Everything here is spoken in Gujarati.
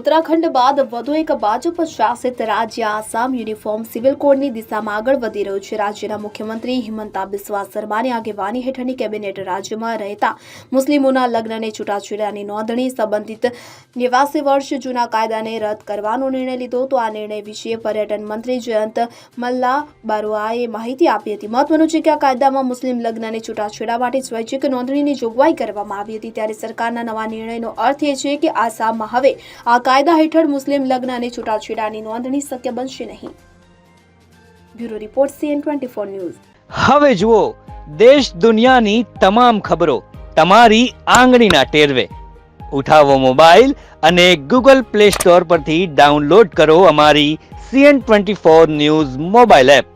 ઉત્તરાખંડ બાદ વધુ એક ભાજપ શાસિત રાજ્ય આસામ યુનિફોર્મ સિવિલ કોડની દિશામાં આગળ વધી રહ્યું છે. રાજ્યના મુખ્યમંત્રી હિમંતા બિસ્વા શર્માની આગેવાની હેઠળની કેબિનેટ રાજ્યમાં રહેતા મુસ્લિમોના લગ્નને છૂટાછેડાની નોંધણી સંબંધિત નેવાસી વર્ષ જૂના કાયદાને રદ કરવાનો નિર્ણય લીધો તો આ નિર્ણય વિશે પર્યટન મંત્રી જયંત મલ્લા બારુઆએ માહિતી આપી હતી. મહત્વનું છે કે આ કાયદામાં મુસ્લિમ લગ્નને છૂટાછેડા માટે સ્વૈચ્છિક નોંધણીની જોગવાઈ કરવામાં આવી હતી. ત્યારે સરકારના નવા નિર્ણયનો અર્થ એ છે કે આસામમાં હવે આ કાયદા હેઠળ મુસ્લિમ લગ્ન અને છૂટાછેડાની નોંધણી શક્ય બનશે નહીં. Bureau report CN twenty four news. હવે જુઓ, દેશ દુનિયાની તમામ ખબરો તમારી આંગળીના ટેરવે. ઉઠાવો મોબાઈલ અને ગૂગલ પ્લે સ્ટોર પરથી ડાઉનલોડ કરો અમારી CN twenty four news mobile app.